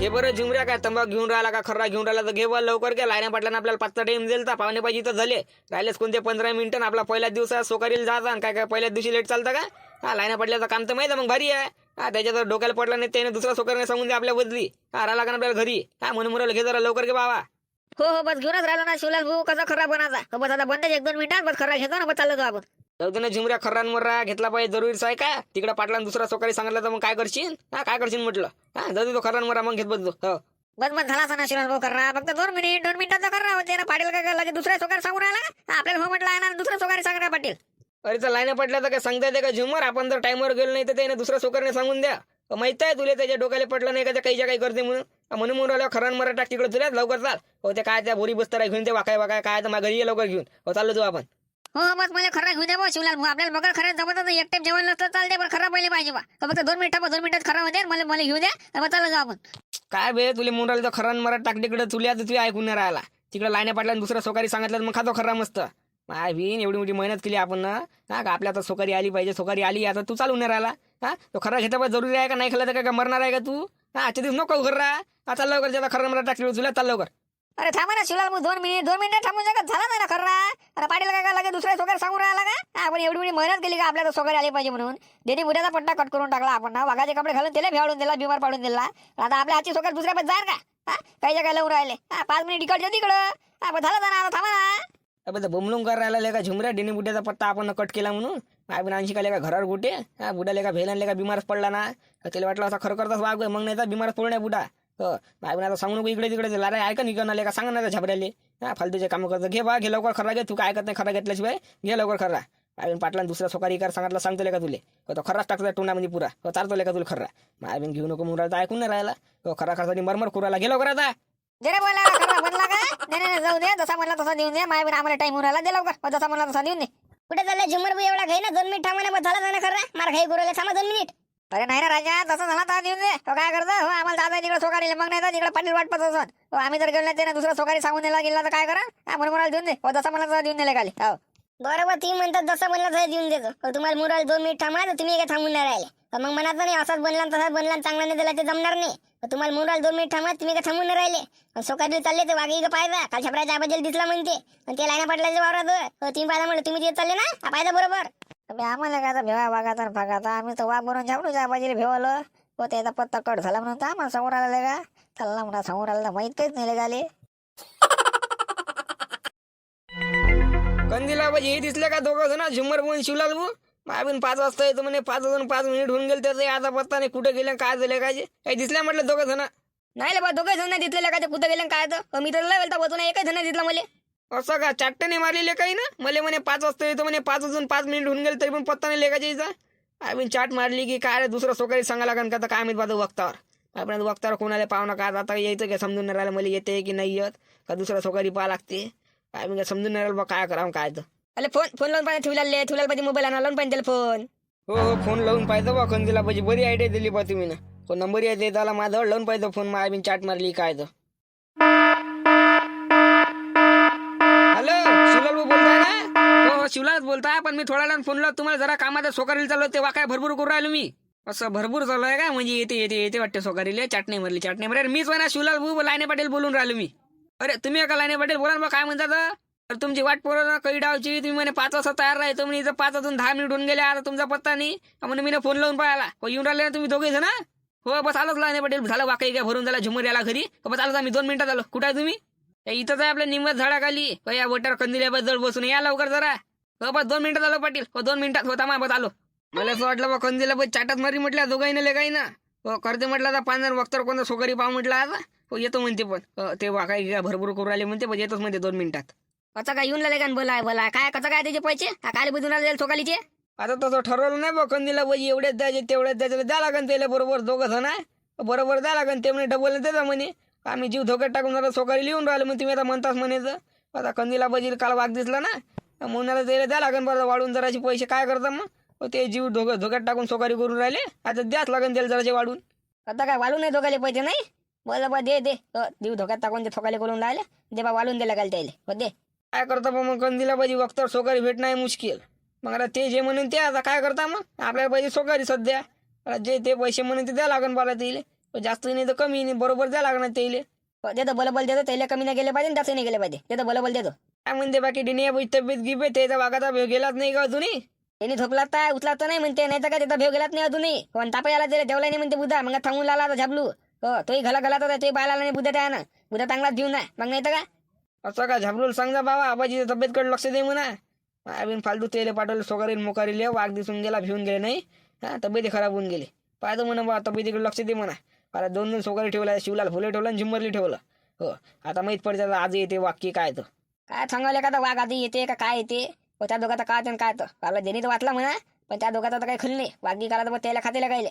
घे बरं झुमऱ्या काय तंबाखू घेऊन राहिला का खर्रा घेऊन राहिला तर घे बरं लवकर घ्या लाईना पाटलानं आपल्याला पाचचा टाइम दिल तर पाहुणे पाहिजे तर झाले. राहिलेच कोणते पंधरा मिनिटं आपला पहिल्या दिवसात सोकारील जायचा आणि काय काय पहिल्याच दिवशी लेट चालतं का? हा लाईना पाटल्याचं काम तर माहिती मग भारी आहे. हा त्याच्यात डोक्याला पडला नाही त्याने दुसरा सोकारीने सांगून दे आपल्या बदली. हा राहिला का आपल्याला घरी? हा म्हणून मुलं घे जरा लवकर घे बाबा. हो हो बस घेऊनच राहिलो ना शिवलाल भाऊ कसा खराब बनाचा बस आता बंद एक दोन मिनिटात बस खरा घेतो ना बस चाललो आपण. जाऊ दे ना झुमऱ्या खर्रांवर घेतला पाहिजे जरुरीच आहे का? तिकडे पाटलान दुसरा सोकारी सांगितलं तर मग काय करशील? हा काय करशील म्हटलं? हा जाऊ दे तो खर्रांवर मग घेत बसलो हो. बस बस झाला ना शिवलाल भाऊ करा फक्त दोन मिनिट दोन मिनिटाचा करा होते. ना पाटील काय लगे दुसऱ्या सोकार सांगून राहिला का? आपल्याला हो म्हटलं आहे ना दुसऱ्या सोकारी सांगा पाटील. अरे तर लाईन पडल्या तर काय सांगता येते का झुमर? आपण जर टाइमवर गेलो नाही तर त्याने दुसऱ्या सोकरने सांगून द्या. माहीत आहे तुला त्याच्या डोक्याला पडलं नाही का? त्या काहीच्या काही करते म्हणून. अ, म्हणून म्हणून राहिलो खरान मरा टाक तिकडे तुला लवकर चाल. हो ते काय त्या बोरी बसतारा घेऊन ते वाकाय वाकाय काय तर मग घरी ये लवकर घेऊन. हो चाललो तू आपण. हो बस मला खरा घेऊन द्या बा शिवलाल भाऊ. आपल्याला बघा खरं जमत नाही एक टाइम जेवण नसलं चालते पण खरा पहिले पाहिजे बा. हो, फक्त दोन मिनिटं दोन मिनिटात खरा होते मला मला घेऊन द्या आणि मग जाऊ आपण. काय बे तुले मुंडाला तर खरा मरा टाकली तिकडे. तुला तर तुला ऐकून नाही राहिला. तिकडे लाईन पडल्या आणि सोकारी सांगितलं तर मग खातो खरा मस्त. माय बीन एवढी मोठी मेहनत केली आपण ना हा का आपल्या आता सोकारी आली पाहिजे सोकारी आली आता तू चालू राहिला. हा तो खरा घेता पाहिजे जरुरी आहे का? नाही खाल्ला तर काय का मरणार आहे का तू? हा आजच्या दिवस नको घर हा चाल कर ज्यादा खरा मरा टाक तुला चाल अरे थांबा ना शिवलाल दोन मिनिट दोन मिनिटं थांबून जगत झाला ना खरा अरे पाटील काय लगे दुसऱ्या सोगर सांगून राहिला का? आपण एवढी मोठी मेहनत केली का आपल्याला सोगर आली पाहिजे म्हणून? देणे बुड्याचा पट्टा कट करून टाकला आपण ना वाघाचे कपडे घालून त्याला भेवाडून दिला बिमार पाडून दिला. आता आपल्या हातची सोगर दुसऱ्या पण जाणार का? काही काय लावून राहिले. हा पाच मिनिट इकडच्या तिकडं झालं ना आता थांबा ना. अबे कर राहिला लेका झुमऱ्या? डेनी बुड्याचा पत्ता आपण कट केला म्हणून. काय आणखी का लेका घरावर गुटे? हा बुडा लेका भेला लेका बिमारच पडला ना. त्याला वाटलं असा खरं करताच वाग मग नाही तर बिमारच पडू नाही बुडा हो. काय पण आता सांगू नको इकडे तिकडे लारा ऐका निघा ना लेका सांगा ना झबऱ्याले हा फालतूचे कामं करतं. घे बा घे लवकर खरा घे. तू काय ऐकत नाही खरा घेतल्याशिवाय? घे लवकर खरा काय पाटला दुसरा सोकारी कर सांगितलं सांगतो लेका तुले? हो तो खराच टाकतो टोंडामध्ये पुरा. हो चालतो लेका तुला खरा मायबीन घेऊ नको मुरा ऐकून नाही राहिला. हो खरा खरासाठी मरमर कुराला. घे लवकर आता. जरे बोला खरा बनला का? नाही नाही जाऊ दे. जसा म्हणला तसा देऊन दे. माय पण आम्हाला टाइम उराला दे लवकर. मग जसा म्हणला तसा देऊन दे. कुठे चाललंय? झुमर एवढा घाई ना दोन मिनिट थांबा ना झाला ना खरं मार घाई गुरवले थांबा दोन मिनिट अरे नाही ना राजा तसं झाला तर देऊन दे. तो काय करतो? हो आम्हाला दादा तिकडे सोकारी मग नाही तर तिकडे पाटील वाट पाहत असत. हो आम्ही जर गेलो नाही दुसरा सोकारी सांगून दिला गेला तर काय करा? हा म्हणून मला देऊन दे. हो जसं मला तसं देऊन दिले खाली. हो. बरोबर ती म्हणतात जसं म्हणलं तसं देऊन देतो. हो, तुम्हाला मुराल दोन मिनिट थांबा तर तुम्ही काय थांबून नाही राहिले. तर मग म्हणत नाही असाच बनला तसाच बनला चांगला नाही दिला ते जमणार नाही. तुम्हाला मुराल दोन मिनिट थांबा तुम्ही काय थांबून नाही राहिले. सोकारी चालले तर वाघी का पाहिजे काल छपराच्या आबाजेला दिसला म्हणते. आणि ते लाईना पडल्याच्या वावरात हो, तुम्ही पाहिजे म्हणलं तुम्ही तिथे चालले ना? पाहिजे बरोबर. अबे आम्हाला काय भेवा वागाचा फागाचा आम्ही तर वाघ बनवून झापडू जा बाजीला भेवलं. हो त्याचा पत्ता कट झाला म्हणून तर आम्हाला समोर आला का? चालला म्हणा समोर आला तर माहीत काहीच नाही झाले कंदीला हे दिसले का दोघं जण? झुमर बोन शिवलाल भाऊ? मायबीन पाच वाजता येतो म्हणे. पाच वाजून पाच मिनिट होऊन गेले त्याचं. आता पत्ता नाही कुठे गेले काय झाले काय काही दिसल्या म्हटलं दोघं जण? नाही बा दोघे जण नाही दिसलेले काय ते कुठं गेले काय तर? मी तर लय बसून एकच जण दिसला मला. असं का? चाट्टने मारलेले काही ना? मला म्हणे पाच वाजता येतो म्हणे पाच वाजून पाच मिनिट होऊन गेले तरी पण पत्ता नाही लेखाच्या यायचा आम्ही चाट मारली की काय दुसरं सोकारी सांगा लागन का? तर काय माहीत बाजू वक्तावर. आपण वक्तावर कोणाला पाहुणा? काय आता यायचं काय समजून नाही राहिलं मला येते की नाही येत? का दुसरा सोकारी पाहा लागते? काय मी काय समजून नाही राहिलं बा काय करावं काय तर. अरे फोन फोन लावून पाहिजे ठेवला ठेवला पाहिजे मोबाईल आणा लावून पाहिजे त्याला फोन. हो हो फोन लावून पाहिजे बा कंदीला पाहिजे. बरी आयडिया दिली बा तुम्ही ना. तो नंबर येते त्याला माझ्याजवळ लावून पाहिजे फोन. मग आम्ही चाट मारली काय तर हॅलो शिवलाल भाऊ बोलताय शिवलाच बोलताय पण मी थोड्या वेळानं फोनला तुम्हाला जरा कामाचा सोकारीला चाललो ते वाकाय भरपूर करू राहिलो मी? असं भरपूर चालू आहे का? म्हणजे येते येते येते वाटते सोकारीले चाटणी मरली चाटणी मारली मीच म्हणा शिवलाल भाऊ लायने पाटील बोलून राहिलो मी. अरे तुम्ही एका लायने पाटील बोला ना बा, काय म्हणतात तर? तुमची वाट पोरं ना डावची तुम्ही म्हणे पाच वाजता तयार राहायचो म्हणे इथं पाच वाजून दहा मिनिट होऊन गेले आता तुमचा पत्ता नाही. म्हणे मी फोन लावून पाहिला. हो, येऊन राहिले ना तुम्ही दोघे जण हो बस आलोच लायने पाटील. झालं वाकई काय भरून झाला झुमर याला घरी. हो, बस आलोच आम्ही. दोन मिनिटात आलो कुठं आहे तुम्ही? इथं इथंच आहे आपल्या निमत झाडाखाली. हो, या वटर कंदिल्याबद्दल बसून. या लवकर जरा. हो बस दोन मिनिटात आलो पाटील. हो दोन मिनिटात होता मा बस आलो. मला असं वाटलं बा कंदिला बस चाटात मारी म्हटलं दोघाही ना काही ना. हो करते म्हटलं आता पाच वक्तर कोणता सोकारी पाव म्हटलं आता. हो येतो म्हणते पण. हो, ते वाकाई काय भरपूर करून राहिले म्हणते पण येतोच म्हणते दोन मिनिटात. कसा काय येऊन लागले का बोला बोला. काय कसं काय त्याचे पैसे? काल बुजून आले सोकालीचे आता तसं ठरवलं नाही बा कंदीला बाई एवढेच द्यायचे तेवढेच द्यायचे द्या लागन त्याला बरोबर दोघं जण आहे बरोबर द्या लागन ते म्हणे डबल देता म्हणे. आम्ही जीव धोक्यात टाकून जरा सोकारी लिहून राहिलो मग तुम्ही आता म्हणताच म्हणायचं आता कंदीला बाजी काल वाघ दिसला ना. आता त्याला द्या लागन बरं वाढून जराचे पैसे. काय करता मग? हो ते जीव धोक्यात धोक्यात टाकून सोकारी करून राहिले. आता द्याच लागन त्याला जराचे वाढून. आता काय वाळून नाही दोघाले पैसे नाही? बोल बा दे दे. हो, देऊ धोक्यात टाकून ते सोकाले करून राहिले. दे बा वाळून दिला काल त्याला. हो दे. काय करता बा मग कंदीला पाहिजे वक्तावर सोकारी भेटणं आहे मुश्किल. मग आता ते जे म्हणून ते आता काय करता मग? आपल्याला पाहिजे सोकारी सध्या. आता जे ते पैसे म्हणून ते द्या लागन बाला तिले जास्त नाही तर कमी नाही. बरोबर द्या लागणार त्याले. हो, देतो बलबल देतो. त्याला कमी नाही गेले पाहिजे आणि जास्त नाही गेले पाहिजे. देतो बलबल देतो. काय म्हणते बाकी डिनिया बाई तब्येत गिबे त्याचा वागाचा भेव गेलाच नाही का अजूनही? त्यांनी झोपला तर उचला तर नाही म्हणते नाही तर काय त्याचा भेव गेलाच नाही अजूनही. पण तापा याला दिले देवला नाही म्हणते बुधा. मग थांबून लाला आता झाबलू. हो तोही घाला घाला तर ते बायला नाही बुधा त्या ना बुधा चांगलाच घेऊन आहे. मग नाही तर काय? असं का झाबरूल सांग जा बाबा आबाजीच्या तब्येतकडे लक्ष दे म्हणा. आम्ही फालतू तेले पाठवले सोकारील मोकारीले वाघ दिसून गेला भिवून गेले नाही. हा तब्येती खराब होऊन गेली. पाहतो म्हणा बा तब्येतीकडे लक्ष दे म्हणा. आता दोन दोन सोकारी ठेवला शिवलाल फुले ठेवलं आणि झुंबरली ठेवलं. हो आता माहीत पडते आज येते वाक्य काय तर. काय सांगायला का आता वाघ आधी येते का काय येते? व त्या दोघात काय आणि काय तर. ज्यांनी तर वाचला म्हणा पण त्या दोघात आता काही खल नाही. वाघी काला तर मग त्याला खातेला काय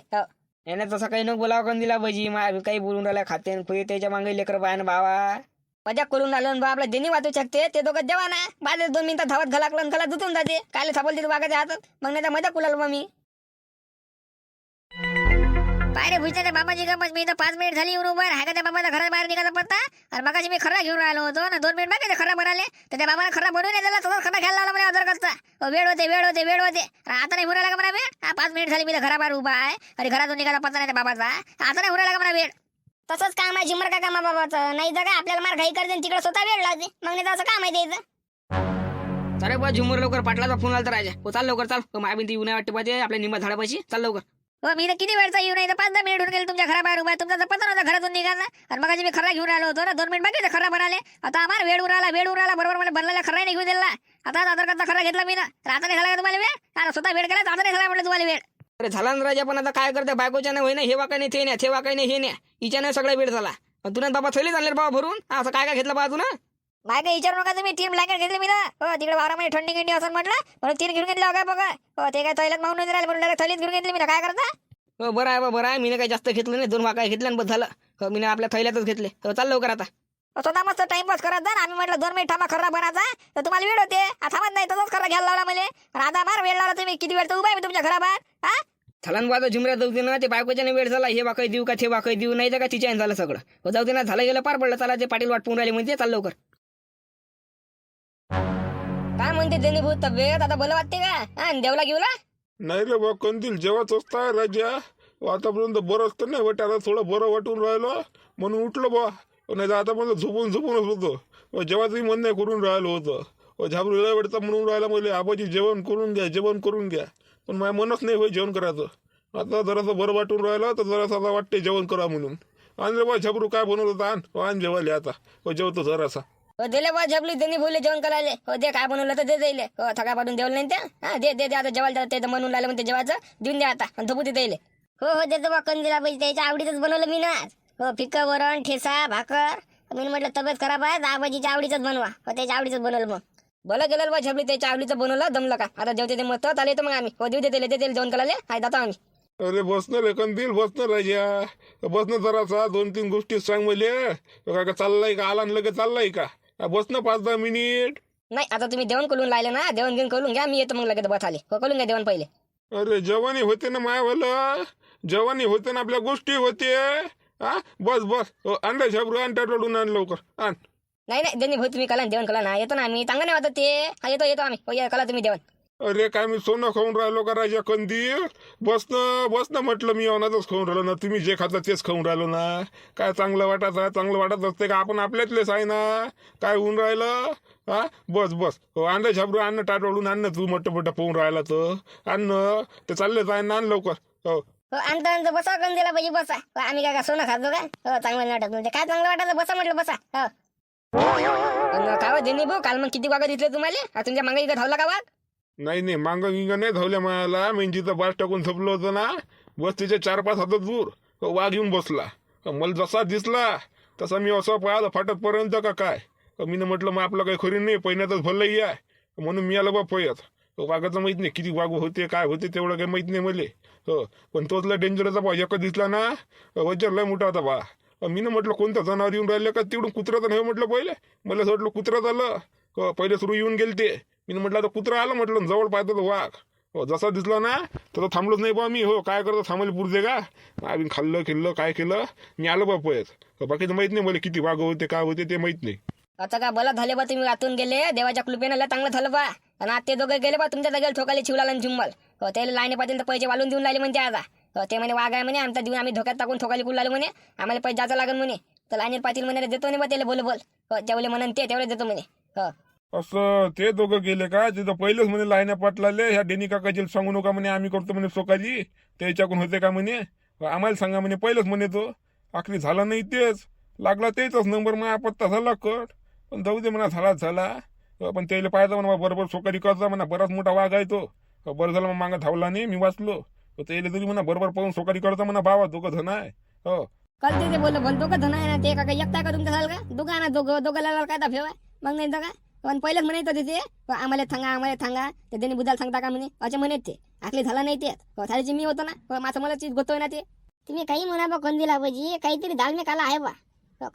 याने तसं काही नको बोलावं कोण दिला पाहिजे मा काही बोलून राहिला खाते पुढे त्याच्यामागे लेकर बायन बाबा मजा करून आणि बा आपला ज्यांनी वाचू शकते. ते दोघं देवा ना. बाद दोन मिनिटात धावत घालाकलं घाला दुतून जाते. कायले सापल तिथे वाघाच्या हातात? मग नाही तर मजा कुलाल मग मी. काय रे भुजते बाबाजी का मी तर पाच मिनिट झाली येऊन उभा आहे. का त्या बाबाचा घरात बाहेर निघायचा पत्ता? आणि मगाशी मी खरा घेऊन राहिलो होतो ना दोन मिनिट बाकी खरा बनाले तर त्या बाबाला खरा बनवून नाही दिला तसंच खरा घ्यायला लावला मला आधार कार्डचा. वेळ होते वेळ होते वेळ होते. आता नाही हुरायला का मला वेळ? हा पाच मिनिट झाली मी तर घराबाहेर उभा आहे आणि घरातून निघायचा पत्ता नाही त्या बाबाचा. आता नाही हुरायला का मला वेळ? तसंच काम आहे झिमर का कामा बाबाचं? नाही तर काय आपल्याला मार घाई करते तिकडे स्वतः वेळ लागते मग नाही तर असं काम आहे द्यायचं अरे बा झुमर लवकर पाटलाचा फोन आला तर राजा. हो चाल लवकर चाल. माय बिनती येऊ नाही वाटते पाहिजे आपल्या निंबा झाडापाशी. चाल लवकर. हो मी तर किती वेळचा येऊ नाही तर पाच दहा मिनिट होऊन गेले तुमच्या घराबाहेर उभा. तुमचा तर पत्ता नव्हता घरातून निघाला आणि मग मी खरा घेऊन राहिलो होतो ना दोन मिनिट बाकी खरा बनाले आता आम्हाला वेळ उराला वेळ उराला बरोबर मला बनलेला खरा नाही घेऊन दिला. आता आधार कार्डचा खरा घेतला मी ना. तर आता नाही झाला तुम्हाला वेळ? आता स्वतः वेळ केला आता नाही झाला म्हटलं तुम्हाला वेळ. अरे झाला ना राजा पण आता काय करते? बायकोच्या नाही होई ना हे वाकाय नाही ते नाही ते वाकाय नाही हे नाही. हिच्याने सगळा वेळ झाला. पण तुला बाबा थैली चालले बाबा भरून? असं काय काय घेतलं बाबा तुला काही विचारू नका तुम्ही. तीन ब्लँकेट घेतले मी ना. हो तिकडे वारामध्ये थंडी गिंडी असं म्हटलं. म्हणून तीन घेऊन घेतले काय बघा. हो ते काय थैल्यात मागून नाही राहिले म्हणून थैलीत घेऊन घेतली मी ना. काय करता? हो बरं आहे बा बरं आहे. मी काही जास्त घेतलं नाही. दोन वाकाय घेतल्या बस झालं. हो मी आपल्या थैल्यातच घेतले. हो चाल लवकर आता. हो, स्वतः मस्त टाइमपास करत जा. आम्ही म्हटलं दोन मिनिट थांबा खरा बनायचा तर तुम्हाला वेळ होते. थांबत नाही. तसंच खरा घ्यायला लावला मला. आता मार वेळ लावला तुम्ही. किती वेळ तर उभा आहे मी तुमच्या घराबाहेर. हा? झाला ना बा आता झुमऱ्या जाऊ दे ना. ते बायकोच्याने वेळ झाला. हे वाकाय देऊ का ते वाकाय देऊ. नाही तर का तिच्या झालं सगळं. हो जाऊ दे ना. झालं गेलं पार पडलं. चला ते पाटील वाट राहिले म्हणजे चाल लवकर. काय म्हणते त्यांनी भूत? तब्येत आता बरं वाटते का? हा देवला घेऊला नाही रे बा कंदील जेव्हाच असता राजा. आतापर्यंत बरं असतं नाही वाटत आता थोडं बरं वाटून राहिलं. म्हणून उठलो बा. नाही तर आतापर्यंत झोपून झोपूनच होतो. व मन नाही करून राहिलो होतं. व झाबरू वेळचा म्हणून राहिला मला आबाजी जेवण करून घ्या जेवण करून घ्या. पण माझ्या मनच नाही होय जेवण करायचं. आता जरासं बरं वाटून राहिलं तर जरासं आता वाटते जेवण करा म्हणून. आणि रे बा झाबरू काय बनवलं होतं आण. आण जेवायला आता. जेवतो जरासा. दिले बा झपली त्यांनी बोलले जेवण करायला. हो दे काय बनवलं तर दे दिले हो थका पाठून देवलं नाही त्या? हा दे दे दे आता जेवायला ते तर म्हणून राहिलं म्हणते जेवायचं. देऊन द्या आता आणि धपू तिथे येईल हो हो देतो बा कंदीला पाहिजे त्याच्या आवडीचंच बनवलं मी ना. हो फिक्क वरण ठेसा भाकर. मी म्हटलं तब्येत खराब आहे तर आबाजीच्या आवडीचंच बनवा. हो त्याच्या आवडीचंच बनवलं मग. बोला गेलं बा झपली त्याच्या आवडीचं बनवलं दमलं का? आता जेवते ते मत आले तर मग आम्ही. हो देऊ देते देते जेवण करायला. हाय जातो आम्ही. अरे बसणं रे कंदील बसणं राजा. बसणं जरासा दोन तीन गोष्टी सांग मले. का चाललाय का? आला लगे चाललाय का? हा, बसणं पाच दहा मिनिट. नाही आता तुम्ही जेवण करून राहिले ना जेवण घेऊन करून घ्या मी येतो मग लगेच बस आले. हो करून घ्या जेवण पहिले. अरे जवानी होते ना माय भलं जवानी होते ना आपल्या गोष्टी होते. हा बस बस. हो, अंडा झाबरू आण टाटवडून आण लवकर. आण. नाही नाही त्यांनी भाऊ तुम्ही कला जेवण कला ना येतो ना आम्ही. चांगलं नाही वाटत ते. हा येतो येतो आम्ही. हो या कला तुम्ही जेवण अरे काय मी सोनं खाऊन राहिलो का राजा कंदील बसणं बसणं म्हटलं मी अनाथच खाऊन राहिलो ना. तुम्ही जे खाता तेच खाऊन राहिलो ना. काय चांगलं वाटत आहे? चांगलं वाटत असते का? आपण आपल्यातलेच आहे ना. काय होऊन राहिलं? हा? बस बस. हो आणलं झाबरू अन्न टाटवाडून आण तू मोठं मोठं पोहून राहिला तर. अन्न ते चालले जाय ना आण लवकर. हो. हो आणतो आणतो बसा कंदीला पाहिजे बसा. हो, आम्ही काय का सोनं खातो का हो चांगलं नाही वाटत म्हणजे काय चांगलं वाटत? बसा म्हटलं बसा. हो. आणि काय त्यांनी भाऊ. काल मग किती वागत दिसले तुम्हाला? तुमच्या मागे इथं धावला का वाघ? नाही नाही मांग गिंग नाही धावल्या मायाला. मेंजीचा बास टाकून झोपलो होतं ना. बस तिच्या चार पाच हातात दूर. वाघ येऊन बसला. मला जसा दिसला तसा मी असं पाहिलं फाटतपर्यंत का काय? मी म्हटलं मग आपलं काही खरी नाही पहिल्यातच भल्लंही आहे. म्हणून मी आलो बा पयत वाघाचं माहीत नाही किती वाघ होते काय होते तेवढं काही माहीत नाही मले. हो पण तोच लय डेंजरचा बा एक दिसला ना. वजर लय मोठा होता बा. मी म्हटलं कोणतं जनावर येऊन राहिलं का? तिकडून कुत्र्याचं नाही हो, म्हटलं पहिले. मला असं वाटलं कुत्र्यात आलं क पहिले सुरू येऊन गेले ते. मी म्हटलं आता कुत्रा आलं म्हटलं जवळ पाहतो तो वाघ. हो जसा दिसला ना तसं थांबलोच नाही बा मी. हो काय करतो थांबायला पुरते का? आम्ही खाल्लं खेळलं काय केलं? मी आलो बा पळत बाकीचं माहीत नाही मला किती वाघ होते काय होते ते माहीत नाही. आता का बोला झाले बा तुम्ही आतून गेले? देवाच्या कृपेनं चांगलं झालं बा. आणि आता ते दोघं गेले बा तुमच्या जागेला ठोकाले शिवलाल आणि जुम्मल. हो त्याला लाईने पाटील तर पैसे वालून देऊन राहिले म्हणते आता. हो, ते म्हणे वाघ आहे म्हणे आमचा देऊन आम्ही धोक्यात टाकून ठोकाली कुल लागले म्हणे? आम्हाला पैसे जायचं लागेल म्हणे. तर लाईनीर पाटील म्हणे देतो नाही बा त्याला बोल बोल. हो जेवढे म्हणून ते तेवढे देतो म्हणे. हो. असं ते दोघं गेले का? तिथं पहिलेच म्हणे लाईना पाटलाले ह्या डेनी काकाजीला सांगू नका म्हणे आम्ही करतो म्हणे सोकाली त्याच्याकडून होते का म्हणे? आम्हाला सांगा म्हणे पहिलेच म्हणे तो. आखरी झाला नाही तेच. लागला तेच नंबर मग पत्ता झाला कट. पण जाऊ दे म्हणा झाला झाला. पण त्याला पाहिजे म्हणा बरोबर सोकारी करता म्हणा बराच मोठा वाघ आहे तो. बरं झालं मग मागं धावला नाही मी वाचलो. त्याला तरी म्हणा बरोबर पाहून सोकारी करता म्हणा बाबा दोघं जण आहे. हो. कल ते बोल बोल दोघं जण आहे ना ते का काही एकटा का तुमच्या झालं का? दोघं ना दोघं दोघं लाला काय दाफेव आहे मग नाही तर का पण पहिलेच म्हणत होते ते हो, आम्हाला सांगा आम्हाला सांगा ते त्यांनी बुद्धाला सांगता का म्हणे? असे म्हणत ते. आखली झालं नाही ते थालीची मी होतो ना माझं मला चीज गोतोय ना ते. तुम्ही काही म्हणा बा कंदील आबाजी काहीतरी दालमेक आला आहे बा.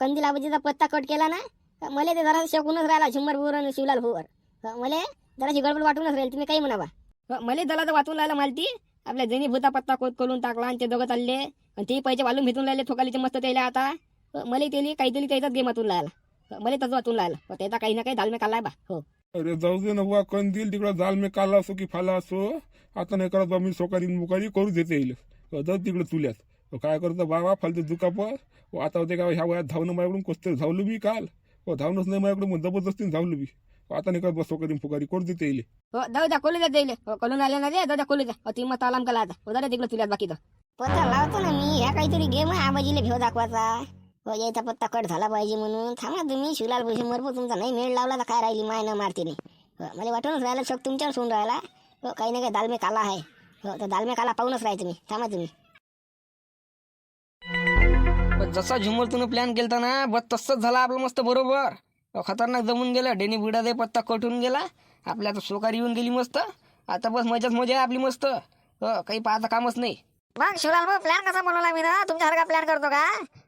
कंदील आबाजीचा पत्ता कट केला ना मला ते जरा शकूनच राहिला झुंबर भुवर आणि शिवलाल भुवर. मला जराशी गडबड वाटूनच राहील. तुम्ही काही म्हणा बा. मला दला तर वाचून राहिला मालती. आपल्या जणी भूता पत्ता कोत करून टाकला आणि ते दोघं चालले. आणि ते पैसे वालून भेटून राहिले ठोकालीचे मस्त त्याला आता. मला त्याला काहीतरी त्याचाच गेम वाचून राहिला मला तसं वाचून राहिलं. त्याचा काही ना काही दालमे काढलाय बा. हो. अरे जाऊ दे ना बुवा कंदील तिकडं जाल मे काला असो की फाला असो. आता नाही करत बा मी सोकारी मुकारी करू देते येईल. जाऊ तिकडे चुल्यात. काय करतो बाबा फालतू दुखापत हो, आता होते का ह्या वयात धावणं माझ्याकडून कसं धावलो मी काल. हो धावणंच नाही माझ्याकडून मग जबरदस्तीने धावलो मी आता नाही करत बा सोकारी फुकारी करू देते येईल. हो जाऊ द्या खोलू द्या कळून आले ना जाऊ द्या खोलू द्या ती मग आलाम कला आता. हो दादा तिकडे तुल्यात बाकीचं पत्ता लावतो ना मी ह्या काहीतरी गेम आहे आबाजीला भेव दाखवायचा. याचा पत्ता कट झाला पाहिजे म्हणून. थांबा तुम्ही शिवलाल भुसे मरबो तुमचा नाही मेळ लावला तर काय राहिली माय न मारते नाही हो, मला वाटूनच राहिला शक तुमच्यावर सोडून राहिला. हो काही ना काही दालमे काला आहे. हो तर दालमे काला पाहूनच राहा तुम्ही. थांबा तुम्ही. पण जसा झुमर तुम्ही प्लॅन केलता ना बस तसंच झाला आपलं मस्त बरोबर. खतरनाक जमून गेलं डेनी बुडा दे पत्ता कटून गेला. आपल्या आता सोकारी येऊन गेली मस्त. आता बस मजाच मजा आहे आपली मस्त. हो काही पाहता कामच नाही. मग शिवलाल भाऊ प्लॅन कसा बनवला मी ना? तुमच्यासारखा प्लॅन करतो का?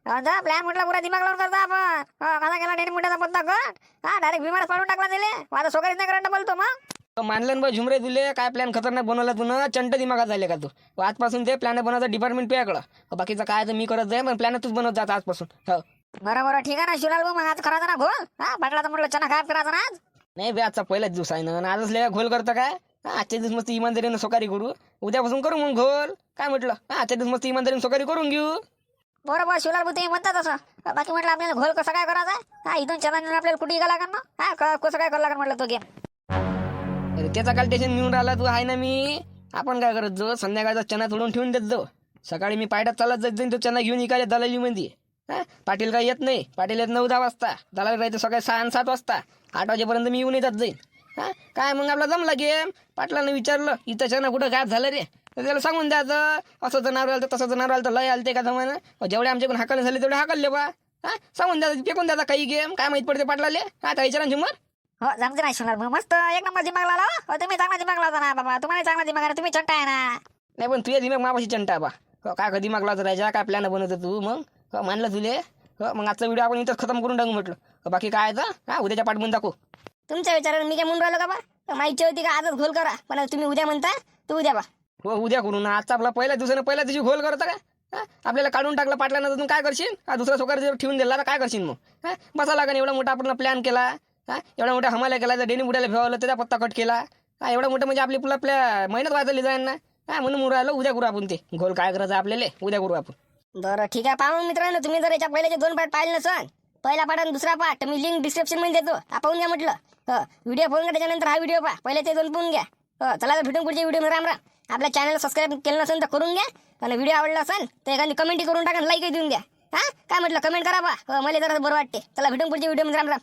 प्लॅन म्हटलं पुरा दिमाग लावून करतो आपण. कसा केला डेट मुंड्याचा पत्ता कट? हा डायरेक्ट विमान पाडून टाकला दिले माझा सोकारीच नाही करंट बोलतो मग. मानलं बा झुमरे तुले काय प्लॅन खतरनाक बनवला तू ना? चंट दिमागात झाले का तू? आजपासून ते प्लॅन बनवायचं डिपार्टमेंट हो, बाकीचं काय तर मी करत जाय पण प्लॅन तूच बनवत जात आजपासून. हो. बरं बरं ठीक आहे ना शिवलाल भाऊ मग आज करायचं ना घोल हा पाटलाचं म्हटलं चना खराब करायचा ना आज? नाही बे आजचा पहिलाच दिवस आहे ना आजच लय घोल करता काय? आजच्या दिवस मस्त इमानदारीनं सोकारी करू. उद्यापासून करू मग घोल काय म्हटलं? आजच्या दिवस मस्त इमानदारीनं सोकारी करून घेऊ. बरोबर शिवलाल भाऊ म्हणता तसं. बाकी म्हटलं आपल्याला घोल कसं काय करायचा हा इथून चला आपल्याला कुठे गेला लागेल ना? हा कसं काय करावं लागेल म्हटलं तो गेम अरे त्याचा काल टेन्शन मिळून राहिला तू आहे ना मी. आपण काय करत जो संध्याकाळचा चना तोडून ठेवून देत जाऊ. सकाळी मी पायटात चालत जात जाईन तो चना घेऊन इकायला दलाली मध्ये हा पाटील काय येत नाही. पाटील येत नऊ दहा वाजता. दलाल राहते सकाळी सहा आणि सात वाजता. आठ वाजेपर्यंत मी येऊन येतात जाईन. हा काय मग आपला जमला गेम पाटलानं विचारलं इथं चना कुठं गायब झालं रे? तर त्याला सांगून द्यायचं असं जनावर आलं तसं जनावर आलं तर लय आलं ते का जमानं? जेवढे आमच्याकडून हाकलले झाले तेवढे हाकलले बा. हा? सांगून द्यायचं फेकून द्यायचा काही गेम काय माहीत पडते पाटलाले? हा त्या विचारा झुमर हो जमते नाही शिवलाल भाऊ मस्त एक नंबर दिमाग लावला हो. तुम्ही चांगला दिमाग लावता ना बाबा. तुम्हाला चांगला दिमाग आहे तुम्ही चंटा आहे ना. नाही पण तुझ्या दिमाग मापाशी चंटा बा. हो काय कधी दिमाग लावतो राजा काय प्लॅन बनवतो तू मग? हो मानलं तुले? हो मग आजचा व्हिडिओ आपण इथं खतम करून टाकू म्हटलं. हो, बाकी काय तर हा उद्याच्या पाठ म्हणून दाखवू. तुमच्या विचारानं मी काय म्हणून राहिलो का बा? इच्छा होती का? आजच घोल करा. पण आता तुम्ही उद्या म्हणता तू उद्या बा. हो उद्या करू ना. आजचा आपला पहिल्या दिवसानं पहिल्या दिवशी घोल करता का? हा? आपल्याला काढून टाकलं पाटल्यानं तू काय करशील? हा दुसरा सोकार जर ठेवून दिला तर काय करशील मग? हा? बसा लागा एवढा मोठा आपण प्लॅन केला. हा? एवढा मोठा हमाला केला तर डेनी बुड्याला भेवावलं त्याचा पत्ता कट केला. हा एवढा मोठा म्हणजे आपली पुला आपल्या मेहनत वाचली जाईल ना. हा म्हणून मुलं राहिलं उद्या करू आपण ते. घोल काय करायचं आपल्याला? उद्या करू आपण. बरं ठीक आहे. पाहून मित्रांनो तुम्ही जर याच्या पहिल्याचे दोन पार्ट पाहिले नसन पहिला पार्ट आणि दुसरा पार्ट मी लिंक डिस्क्रिप्शनमध्ये देतो. हा पाहून घ्या म्हटलं. हो व्हिडिओ पाहून घ्या त्याच्यानंतर हा व्हिडिओ पहा. पहिले ते दोन पाहून घ्या. हो चला तर भेटून पुढच्या व्हिडिओ राम राम. आपल्या चॅनल सबस्क्राईब केलं नसेल तर करून घ्या. आणि व्हिडिओ आवडला असेल तर एखादी कमेंटही करून टाका लाईकही देऊन द्या हा? काय म्हटलं? कमेंट करा बा. हो, मला जरा बरं वाटते चला भेटून पुढच्या व्हिडिओ राम राम.